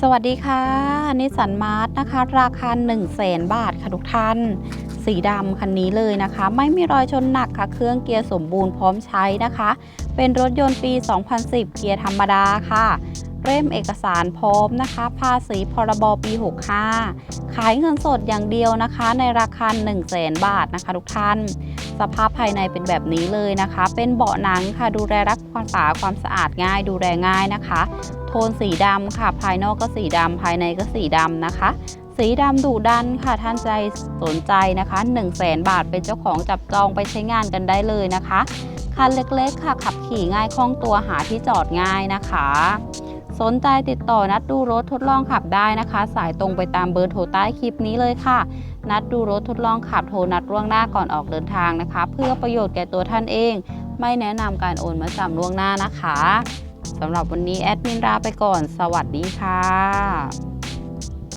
สวัสดีค่ะนิสันมาร์ทนะคะ ราคา1 0 0 0 0แสนบาทค่ะทุกท่าน สีดำคันนี้เลยนะคะ ไม่มีรอยชนหนักค่ะ เครื่องเกียร์สมบูรณ์พร้อมใช้นะคะ เป็นรถยนต์ปี 2010 เกียร์ธรรมดาค่ะ เล่มเอกสารพร้อมนะคะ ภาษีพรบปี 65 ขายเงินสดอย่างเดียวนะคะ ในราคา 1 0 0 0 0แสนบาทนะคะ ทุกท่าน สภาพภายในเป็นแบบนี้เลยนะคะ เป็นเบาะหนังค่ะดูแลรักความสะอาดความสะอาดง่าย ดูแลง่ายนะคะ โทนสีดำค่ะ ภายนอกก็สีดำภายในก็สีดำนะคะสีดำดุดันค่ะท่านใจสนใจนะคะ1 0 0 0 0แสนบาทเป็นเจ้าของจับจองไปใช้งานกันได้เลยนะคะ คันเล็กๆค่ะขับขี่ง่ายคล่องตัวหาที่จอดง่ายนะคะ สนใจติดต่อนัดดูรถทดลองขับได้นะคะ สายตรงไปตามเบอร์โทรใต้คลิปนี้เลยค่ะ นัดดูรถทดลองขับโทรนัดล่วงหน้าก่อนออกเดินทางนะคะ เพื่อประโยชน์แก่ตัวท่านเอง ไม่แนะนำการโอนมาจำล่วงหน้านะคะสำหรับวันนี้แอดมินลาไปก่อน สวัสดีค่ะ